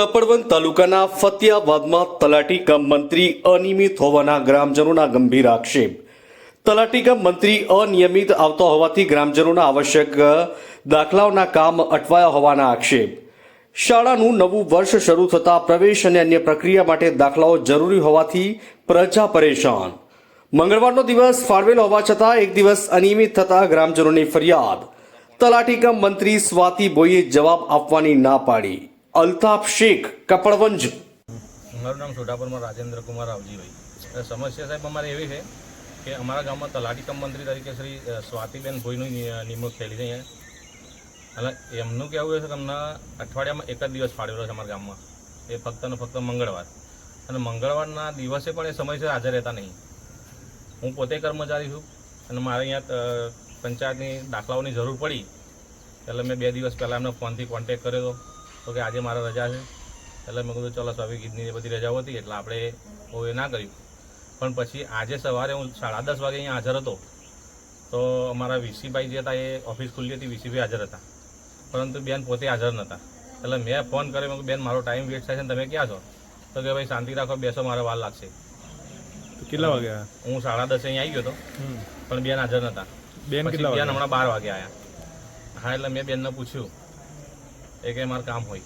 કપડવંત તાલુકાના ફતિયાબાદમાં તલાટી કમ મંત્રી અનિયમિત હોવાના ગ્રામજનોના ગંભીર આક્ષેપ. તલાટી કમ મંત્રી અનિયમિત આવતા હોવાથી ગ્રામજનોના આવશ્યક દાખલાઓના કામ અટવાયા હોવાના આક્ષેપ. શાળાનું નવું વર્ષ શરૂ થતાં પ્રવેશ અને અન્ય પ્રક્રિયા માટે દાખલાઓ જરૂરી હોવાથી પ્રજા પરેશાન. મંગળવારનો દિવસ ફાળવેલ હોવા છતાં એક દિવસ અનિયમિત થતા ગ્રામજનોની ફરિયાદ. તલાટી કમ મંત્રી સ્વાતિ બોઈએ જવાબ આપવાની ના પાડી. અલ્તાફ શેખ, કપડવંજ. મારું નામ છોટાપુરમાં રાજેન્દ્ર કુમાર રાવજીભાઈ સમસ્યા સાહેબ અમારે એવી છે કે અમારા ગામમાં તલાટી કમ મંત્રી તરીકે શ્રી સ્વાતિબેન ભોઈની નિમણૂક થયેલી છે એટલે એમનું કહેવું છે કે અમને અઠવાડિયામાં એક જ દિવસ ફાળવેલો છે અમારા ગામમાં. એ ફક્ત ને ફક્ત મંગળવાર. અને મંગળવારના દિવસે પણ એ સમયસર હાજર રહેતા નહીં. હું પોતે કર્મચારી છું અને મારે અહીંયા પંચાયતની દાખલાઓની જરૂર પડી. એટલે મેં બે દિવસ પહેલાં એમને ફોનથી કોન્ટેક કર્યો હતો. તો કે આજે મારા રજા છે. એટલે મેં કીધું ચલો સ્વામી ગીતની બધી રજાઓ હતી એટલે આપણે બહુ એ ના કર્યું. પણ પછી આજે સવારે હું સાડા દસ વાગે અહીંયા હાજર હતો. તો અમારા વીસીભાઈ જે હતા એ ઓફિસ ખુલ્લી હતી વીસીભાઈ હાજર હતા. પરંતુ બેન પોતે હાજર નહોતા. એટલે મેં ફોન કર્યો મેં બેન મારો ટાઈમ વેસ્ટ થાય છે તમે ક્યાં છો? તો કે ભાઈ શાંતિ રાખો બેસો મારે વાર લાગશે. કેટલા વાગે હું સાડા દસે અહીંયા આવી ગયો હતો. પણ બેન હાજર નહોતા. બેન બેન હમણાં બાર વાગે આવ્યા. હા એટલે મેં બેનને પૂછ્યું એ કે મારું કામ હોય.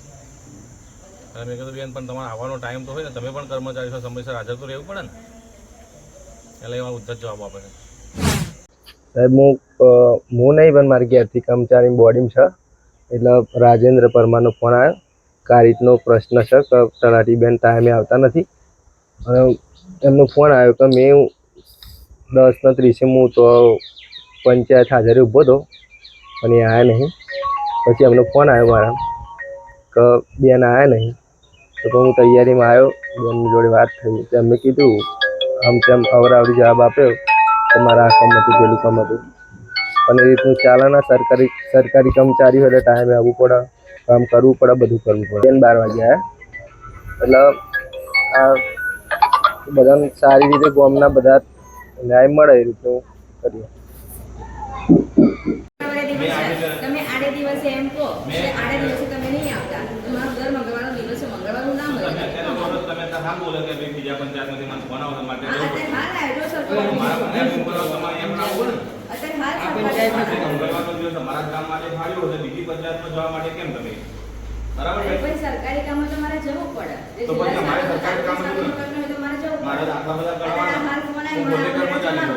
અને મેં કીધું, બેન, પણ તમારે આવવાનો ટાઈમ તો હોય ને, તમે પણ કર્મચારી છો, સમયસર હાજર તો રહેવું પડે ને. એટલે એમાં ઉદ્ધત જવાબ આપે છે. સાહેબ, હું હું નહીં, પણ મારી ઘેરથી કર્મચારી બોડીમ છે. એટલે રાજેન્દ્ર પરમારનો ફોન આવ્યો. કે રીતનો પ્રશ્ન છે? કે તલાટીબેન ટાઈમે આવતા નથી. અને એમનો ફોન આવ્યો કે મેં દસ ને ત્રીસે હું તો પંચાયત હાજરે ઊભો હતો, પણ એ આવ્યા નહીં. પછી એમનો ફોન આવ્યો મારા. કે બેન આવ્યા નહીં. તો હું તૈયારીમાં આવ્યો. બેનની જોડે વાત થઈ. તો એમને કીધું, આમ તેમ અવરાવરી જવાબ આપ્યો કે મારા આ કામ હતું, પેલું કામ હતું. અને એ રીતનું ચાલે ના, સરકારી સરકારી કર્મચારી હોય એટલે ટાઈમે આવવું પડે, કામ કરવું પડે, બધું કરવું પડે. બેન બાર વાગે એટલે આ બધાને સારી રીતે ગામના બધા ન્યાય મળે એ રીતનું કરીએ. તમે આડે દિવસે એમ કહો કે આડે દિવસે તમે નહીં આવતા. તમારો દર મંગળવારનો દિવસ છે મંગળવારનું ના મળે તમે તો હા બોલે કે ભાઈ બીજા પંચાયતમાંથી મને ફોન આવવા માટે અત્યારે હાલ આવ્યો તો મારા બોલાવો, તમારે એમ ના આવું અત્યારે હાલ મંગળવારનો દિવસ અમારા ગામ માટે ફાળ્યો છે બીજી પંચાયતમાં જવા માટે કેમ તમે? બરાબર સરકારી કામો તમારે જવું પડે. તો જિલ્લા સરકારી કામ હોય તો મારે જવું મારે આટલા બધા કરવાના હાલ ફોન કર્મચારી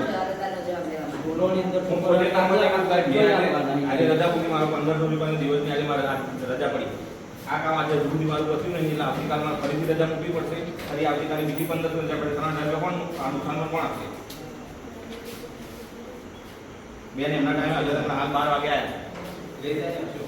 પોતે આજે આજે રજા પૂરી મારો પંદરસો રૂપિયાનો દિવસની આજે મારે રજા પડી. આ કામ આજે સુધી મારું થયું નહીં એટલે આવતીકાલમાં ફરીથી રજા મૂકવી પડશે. ફરી આવતીકાલે બીજી પંદરસો રજા પડે ત્રણ હજાર કોણ આ નુકસાનમાં પણ આપશે. બેન એમના ટાઈમે હતા, હાલ બાર વાગે આવ્યા